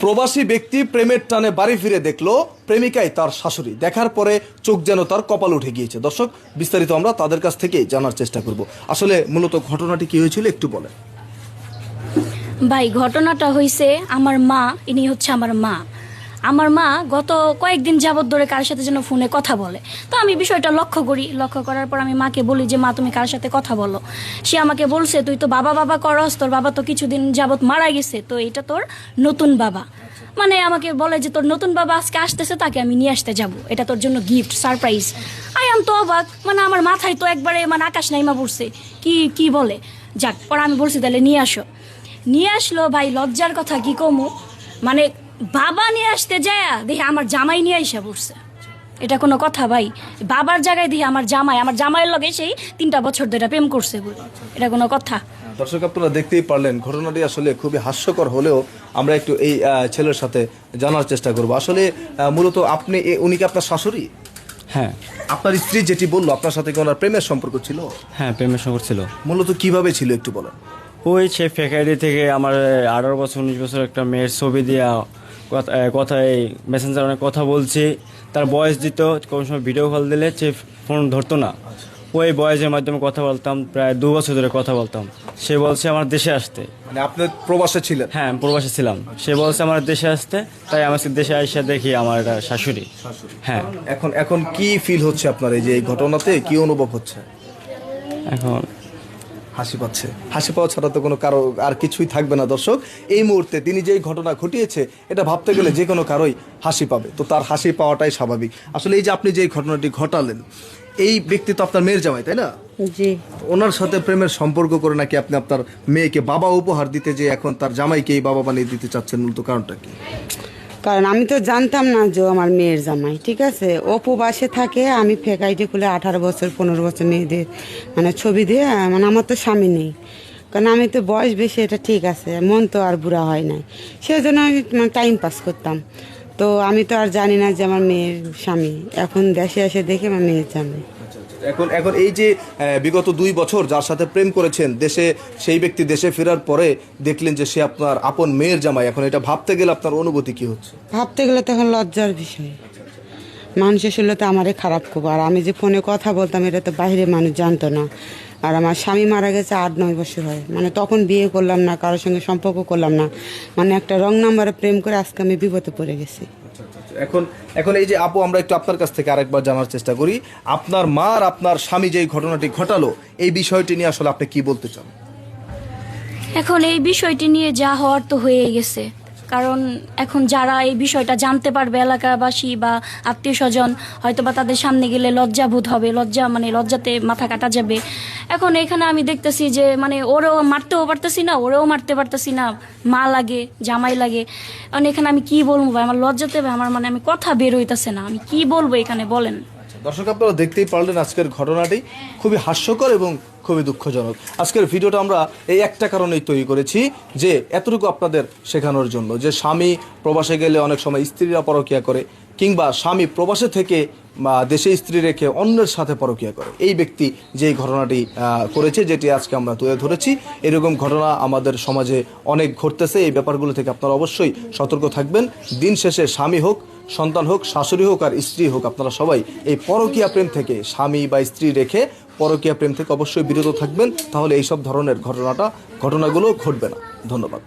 প্রবাসী ব্যক্তি প্রেমের টানে বাড়ি ফিরে দেখল প্রেমিকাই তার শাশুড়ি। দেখার পরে চোখ যেন তার কপাল উঠে গিয়েছে। দর্শক, বিস্তারিত আমরা তাদের কাছ থেকেই জানার চেষ্টা করব। আসলে মূলত ঘটনাটি কি হয়েছিল একটু বলেন। ভাই, ঘটনাটা হয়েছে আমার মা, ইনি হচ্ছে আমার মা। আমার মা গত কয়েকদিন যাবত ধরে কার সাথে যেন ফোনে কথা বলে। তো আমি বিষয়টা লক্ষ্য করি। লক্ষ্য করার পর আমি মাকে বলি যে, মা, তুমি কার সাথে কথা বলো? সে আমাকে বলছে, তুই তো বাবা বাবা করস, তোর বাবা তো কিছুদিন যাবত মারা গেছে, তো এটা তোর নতুন বাবা। মানে আমাকে বলে যে, তোর নতুন বাবা আজকে আসতেছে, তাকে আমি নিয়ে আসতে যাব। এটা তোর জন্য গিফট সারপ্রাইজ আই আম তো অবাক। মানে আমার মাথায় তো একবারে মানে আকাশ নাইমা পড়ছে। কি কি বলে? যাক, পর আমি বলছি, তাহলে নিয়ে আসো। নিয়ে আসলো, ভাই, লজ্জার কথা কি কমু? মানে বাবা নিয়ে আসতে যায় দেখে আমার জামাই নিয়ে আইসা পড়ছে। এটা কোনো কথা ভাই। বাবার জায়গায় দিয়ে আমার জামাই আমার জামাইয়ের লগে সেই তিনটা বছর ধরে প্রেম করছে এটা কোনো কথা? দর্শক আপনারা দেখতেই পারলেন ঘটনাটি আসলে খুবই হাস্যকর হলেও আমরা একটু এই ছেলের সাথে জানার চেষ্টা করব। আসলে মূলত আপনি এ- উনি কি আপনার শাশুড়ি? হ্যাঁ। আপনার স্ত্রী যেটি বলল আপনার সাথে কি ওনার প্রেমের সম্পর্ক ছিল? হ্যাঁ প্রেমের সম্পর্ক ছিল। মূলত কীভাবে ছিল একটু বলেন। ওই সে ফেকাইডি থেকে আমার আঠারো বছর উনিশ বছর একটা মেয়ের ছবি দিয়া কথায় মেসেঞ্জার অনেক কথা বলছি। তার বয়স দিত কোনো সময় ভিডিও কল দিলে সে ফোন ধরতো না। ওই বয়সের মাধ্যমে কথা বলতাম প্রায় দু বছর ধরে কথা বলতাম। সে বলছে আমার দেশে আসতে। মানে আপনি প্রবাসে ছিলেন? হ্যাঁ প্রবাসী ছিলাম। সে বলছে আমার দেশে আসতে। তাই আমার দেশে আইসা দেখি আমার এটা শাশুড়ি। হ্যাঁ। এখন এখন কি ফিল হচ্ছে আপনার এই যে এই ঘটনাতে? কি অনুভব হচ্ছে? এখন হাসি পাচ্ছে। হাসি পাওয়া ছাড়া তো কোনো কারও আর কিছুই থাকবে না দর্শক। এই মুহূর্তে তিনি যেই ঘটনা ঘটিয়েছে এটা ভাবতে গেলে যে কোনো কারোই হাসি পাবে। তো তার হাসি পাওয়াটাই স্বাভাবিক। আসলে এই যে আপনি যে ঘটনাটি ঘটালেন এই ব্যক্তি তো আপনার মেয়ের জামাই তাই না? জি। ওনার সাথে প্রেমের সম্পর্ক করে নাকি আপনি আপনার মেয়েকে বাবা উপহার দিতে যে এখন তার জামাইকে এই বাবা বানিয়ে দিতে চাচ্ছেন মূলত কারণটা কি? কারণ আমি তো জানতাম না যে আমার মেয়ের জামাই, ঠিক আছে? ও প্রবাসে থাকে, আমি ফেকাইটি খুলে আঠারো বছর, পনেরো বছর মেয়েদের মানে ছবি দিয়ে মানে আমার তো স্বামী নেই। কারণ আমি তো বয়স বেশি, এটা ঠিক আছে, মন তো আর বুড়া হয় নাই। সেজন্য আমি মানে টাইম পাস করতাম। তো আমি তো আর জানি না যে আমার মেয়ের স্বামী। এখন দেশে এসে দেখে আমার মেয়ের জামাই এখন এখন এই যে বিগত দুই বছর যার সাথে প্রেম করেছেন দেশে সেই ব্যক্তি দেশে ফেরার পরে দেখলেন যে সে আপনার আপন মেয়ের জামাই। এখন এটা ভাবতে গেলে আপনার অনুভূতি কি হচ্ছে? ভাবতে গেলে তো এখন লজ্জার বিষয়। মানুষের শুনলে তো আমারে খারাপ করব আর আমি যে ফোনে কথা বলতাম এটা তো বাইরে মানুষ জানতো না। আর আমার স্বামী মারা গেছে আট নয় বছর হয়। মানে তখন বিয়ে করলাম না কারোর সঙ্গে সম্পর্ক করলাম না। মানে একটা রং নাম্বারে প্রেম করে আজকে আমি বিপদে পড়ে গেছি। এখন এখন এই যে আপু আমরা একটু আপনার কাছ থেকে আরেকবার জানার চেষ্টা করি। আপনার মা আর আপনার স্বামী যে ঘটনাটি ঘটালো এই বিষয়টি নিয়ে আসলে আপনি কি বলতে চান? এখন এই বিষয়টি নিয়ে যা হওয়ার তো হয়ে গেছে। কারণ এখন যারা এই বিষয়টা জানতে পারবে এলাকাবাসী বা আত্মীয় স্বজন হয়তো বা তাদের সামনে গেলে লজ্জাবোধ হবে লজ্জা মানে লজ্জাতে মাথা কাটা যাবে। এখন এখানে আমি দেখতেছি যে মানে ওরেও মারতেও পারতেছি না ওরেও মারতে পারতেছি না মা লাগে জামাই লাগে। কারণ এখানে আমি কি বলব ভাই আমার লজ্জাতে ভাই, আমার মানে আমি কথা বের হইতাছে না আমি কি বলব এখানে বলেন? দর্শক, আপনারা দেখতেই পারলেন আজকের ঘটনাটি খুবই হাস্যকর এবং খুবই দুঃখজনক। আজকের ভিডিওটা আমরা এই একটা কারণেই তৈরি করেছি যে এতটুকু আপনাদের শেখানোর জন্য যে স্বামী প্রবাসে গেলে অনেক সময় স্ত্রীরা পরকিয়া করে কিংবা স্বামী প্রবাসে থেকে দেশে স্ত্রী রেখে অন্যের সাথে পরকিয়া করে। এই ব্যক্তি যে ঘটনাটি করেছে, যেটি আজকে আমরা তুলে ধরেছি, এরকম ঘটনা আমাদের সমাজে অনেক ঘটতেছে। এই ব্যাপারগুলো থেকে আপনারা অবশ্যই সতর্ক থাকবেন। দিন শেষে স্বামী হোক সন্তান হোক, শাশুড়ি হোক আর স্ত্রী হোক, আপনারা সবাই এই পরকীয়া প্রেম থেকে স্বামী বা স্ত্রী রেখে পরকীয়া প্রেম থেকে অবশ্যই বিরত থাকবেন। তাহলে এইসব ধরনের ঘটনাটা, ঘটনাগুলো ঘটবে না। ধন্যবাদ।